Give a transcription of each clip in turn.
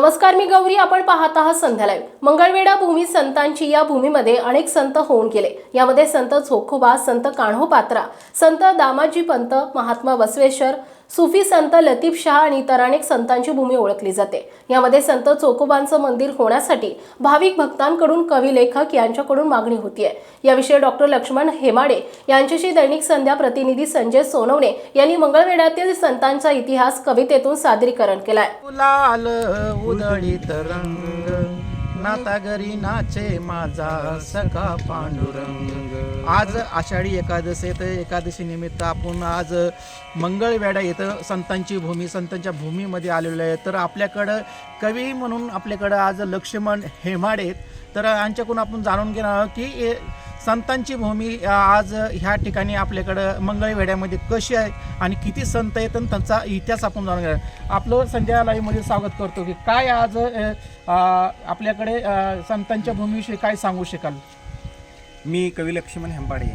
नमस्कार मी गौरी. आपण पाहत आहात संध्यालय मंगळवेडा मंगळवेढा भूमी संतांची या भूमीमध्ये अनेक संत होऊन गेले. यामध्ये संत झोखोबा संत कान्होपात्रा संत दामाजी पंत महात्मा बसवेश्वर सुफी संत लतीफ शहा आणि इतर अनेक संतांची भूमी ओळखली जाते. यामध्ये संत चोकोबांचं मंदिर होण्यासाठी भाविक भक्तांकडून कवी लेखक यांच्याकडून मागणी होतीये. याविषयी डॉक्टर लक्ष्मण हेमाडे यांच्याशी दैनिक संध्या प्रतिनिधी संजय सोनवणे यांनी मंगळवेढ्यातील संतांचा इतिहास कवितेतून सादरीकरण केलाय. लाल नाता घरी नाचे माझा सखा पांडुरंग. आज आषाढी एकादशी येतं. एकादशी निमित्त आपण आज मंगळवेढा येतं. संतांची भूमी संतांच्या भूमीमध्ये आलेलो आहे. तर आपल्याकडं कवी म्हणून आपल्याकडं आज लक्ष्मण हेमाडे तर यांच्याकडून आपण जाणून घेणार आहोत की संतांची भूमी आज ह्या ठिकाणी आपल्याकडं मंगळवेढ्यामध्ये कशी आहे आणि किती संत आहेत आणि त्यांचा इतिहास आपण जाणून घ्या आपलं संध्या लाईव्हमध्ये स्वागत करतो की काय आज आपल्याकडे संतांच्या भूमीविषयी काय सांगू शकाल? मी कवी लक्ष्मण हेंबाडे.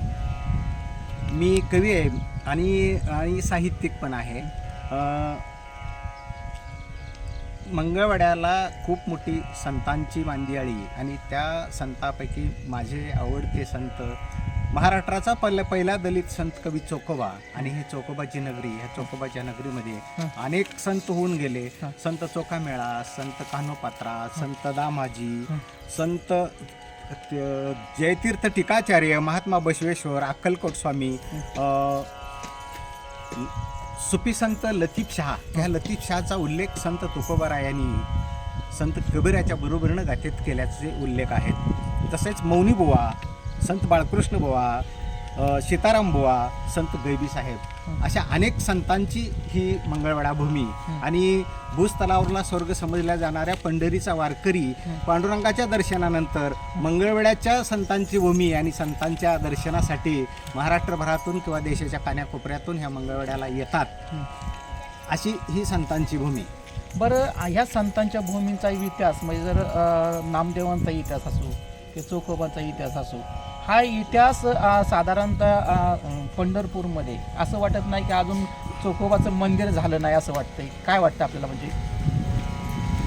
मी कवी आहे आणि आणि साहित्यिक पण आहे. मंगळवाड्याला खूप मोठी संतांची मांदियाळी आणि त्या संतापैकी माझे आवडते संत महाराष्ट्राचा पहिला पहिला दलित संत कवी चोकोबा आणि हे चोकोबाची नगरी ह्या चोकोबाच्या नगरीमध्ये अनेक संत होऊन गेले. संत चोखामेळा संत कान्होपात्रा संत दामाजी संत जयतीर्थ टीकाचार्य महात्मा बसवेश्वर अक्कलकोट स्वामी सुफी संत लतीफ शहा. ह्या लतीफ शहाचा उल्लेख संत तुकोबारायांनी संत कबीराच्या बरोबरीनं गाथेत केल्याचे उल्लेख आहेत. तसेच मौनी बुवा संत बाळकृष्ण बुवा सीताराम बुवा संत गैबी साहेब अशा अनेक संतांची ही मंगळवेढा भूमी. आणि भूस्थलावरला स्वर्ग समजल्या जाणाऱ्या पंढरीचा वारकरी पांडुरंगाच्या दर्शनानंतर मंगळवेड्याच्या संतांची भूमी आणि संतांच्या दर्शनासाठी महाराष्ट्रभरातून किंवा देशाच्या कान्याकोपऱ्यातून ह्या मंगळवेड्याला येतात. अशी ही संतांची भूमी. बरं ह्या संतांच्या भूमींचा इतिहास म्हणजे जर नामदेवांचा इतिहास असो की चोखोबाचा इतिहास असो हा इतिहास साधारणतः पंढरपूरमध्ये. असं वाटत नाही की अजून चोखोबाचं मंदिर झालं नाही असं वाटतंय. काय वाटतं आपल्याला म्हणजे?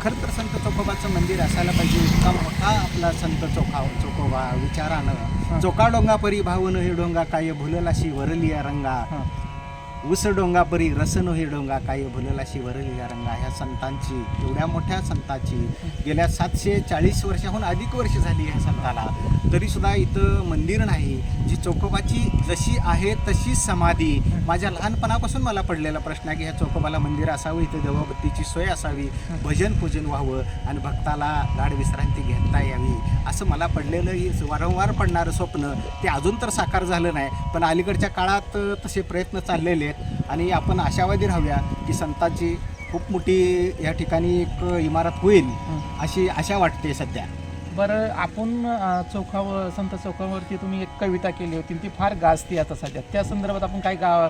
खरं तर संत चोखोबाचं मंदिर असायला पाहिजे. इतका मोठा आपला संत चोखा चोखोबा विचारानं. चोका डोंगा परी भावन हे डोंगा काय भुललाशी वरली या रंगा उस डोंगा परी हे डोंगा काय भुलला शिवर या रंगा. ह्या संतांची एवढ्या मोठ्या संतांची गेल्या सातशे चाळीस वर्षाहून अधिक वर्ष झाली ह्या संताला. तरीसुद्धा इथं मंदिर नाही जी चोकोबाची जशी आहे तशी समाधी. माझ्या लहानपणापासून मला पडलेला प्रश्न आहे की ह्या चोकोबाला मंदिर असावं इथं देवाबत्तीची सोय असावी भजन पूजन व्हावं आणि भक्ताला गाढ विश्रांती घेता यावी असं मला पडलेलं वारंवार पडणारं स्वप्न. ते अजून तर साकार झालं नाही पण अलीकडच्या काळात तसे प्रयत्न चाललेले आणि आपण आशावादी राहूया की संतांची खूप मोठी या ठिकाणी एक इमारत होईल अशी आशा वाटते सध्या. बरं आपण चौकावर संत चौकावरती तुम्ही एक कविता केली होती ती फार गाजती आता सध्या. त्या संदर्भात आपण काय गा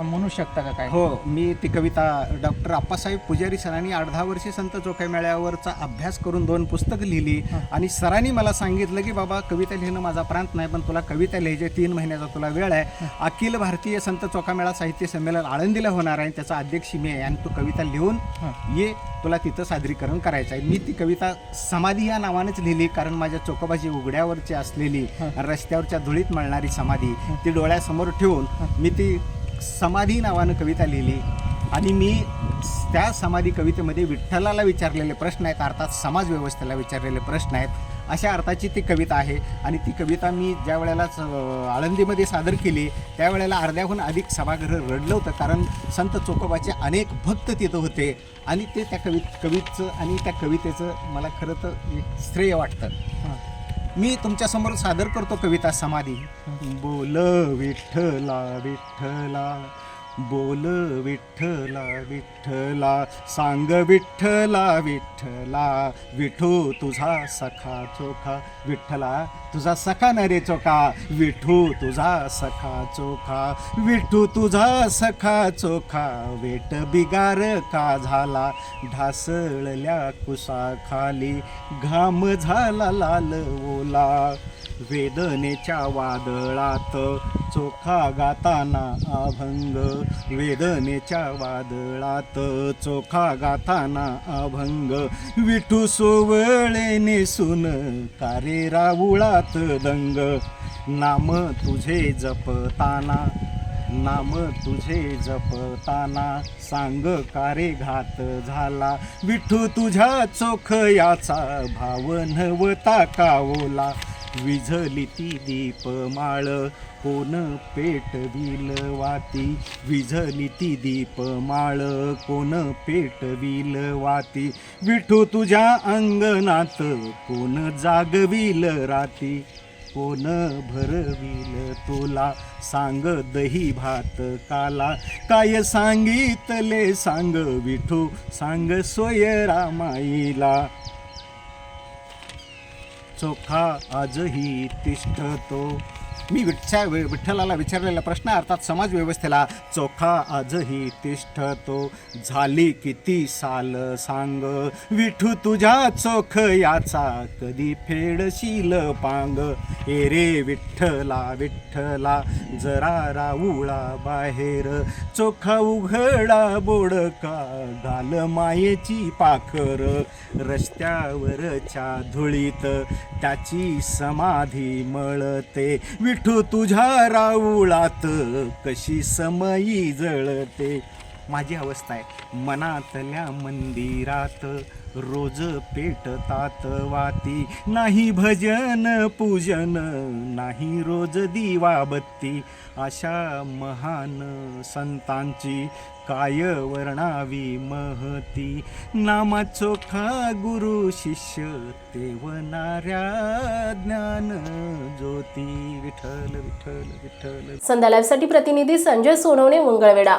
म्हणू शकता का काय? हो मी ती कविता डॉक्टर आप्पासाहेब पुजारी सरांनी दहा वर्षे संत चोखे मेळ्यावरचा अभ्यास करून दोन पुस्तकं लिहिली आणि सरांनी मला सांगितलं की बाबा कविता लिहिणं माझा प्रांत नाही पण तुला कविता लिहायची तीन महिन्याचा तुला वेळ आहे. अखिल भारतीय संत चोखामेळा साहित्य संमेलन आळंदीला होणार आहे त्याचा अध्यक्ष मी आहे आणि तू कविता लिहून ये तुला तिथं सादरीकरण करायचं आहे. मी ती कविता समाधी या नावानेच लिहिली कारण माझ्या चोकोबाची उघड्यावरची असलेली रस्त्यावरच्या धुळीत मळणारी समाधी ती डोळ्यासमोर ठेवून मी ती समाधी नावानं कविता लिहिली. आणि मी त्या समाधी कवितेमध्ये विठ्ठलाला विचारलेले प्रश्न आहेत अर्थात समाज व्यवस्थेला विचारलेले प्रश्न आहेत. अशा अर्थाची ती कविता आहे. आणि ती कविता मी ज्या वेळेलाच अं, आळंदीमध्ये सादर केली त्यावेळेला अर्ध्याहून अधिक सभागृह रडलं होतं. कारण संत चोकोबाचे अनेक भक्त तिथं होते. आणि ते त्या कवि कवीचं आणि त्या कवितेचं मला खरं तर श्रेय वाटतं. मी तुमच्यासमोर सादर करतो कविता समाधी. बोल विठ्ठला विठ्ठला बोल विठ्ठला विठ्ठला सांग विठ्ठला विठ्ठला विठू तुझा सखा चोखा विठ्ठला तुझा सखा न रे चोखा विठू तुझा सखा चोखा विठू तुझा सखा चोखा वेट बिगार का झाला ढासळल्या कुसा खाली घाम झाला लाल ओला. वेदनेच्या वादळात चोखा गाताना अभंग. वेदनेच्या वादळात चोखा गाताना अभंग. विठू सोवळे नेसून कारे राऊळात दंग. नाम तुझे जपताना नाम तुझे जपताना सांग कारे घात झाला. विठू तुझ्या चोख याचा भाव नवता कावला विझली ती दीपमाळ कोण पेटविल वाती? विझली ती दीपमाळ कोण पेटविल वाती? विठू तुझ्या अंगणात कोण जागविल राती? कोण भरविल तुला? सांग दही भात काला. काय सांगितले सांग विठू? सांग सोय रामाईला. चोखा आजही तिष्ठतो. मी विठ्ठा विठ्ठलाला विचारलेला प्रश्न अर्थात समाज व्यवस्थेला चोखा आजही तिष्ठ तो. झाली किती साल सांग विठू तुझ्या चोख याचा कधी फेडशील पांग. एरे विठ्ठला विठ्ठला जरा राऊळा बाहेर. चोखा उघडा बोडका घाल मायेची पाखर. रस्त्यावरच्या धुळीत त्याची समाधी मळते. विठ तुझ्या राऊळात. कशी समयी जळते. माझी अवस्था आहे. मनातल्या मंदिरात. रोज पेटतात वाती. नाही भजन पूजन नाही रोज दिवाबत्ती. अशा महान संतांची काय वर्णावी महती. नामाचोखा गुरु शिष्य तेवणाऱ्या ज्ञान ज्योती. विठ्ठल विठ्ठल विठ्ठल. संध्या लाईव्हसाठी प्रतिनिधी संजय सोनवणे मंगळवेडा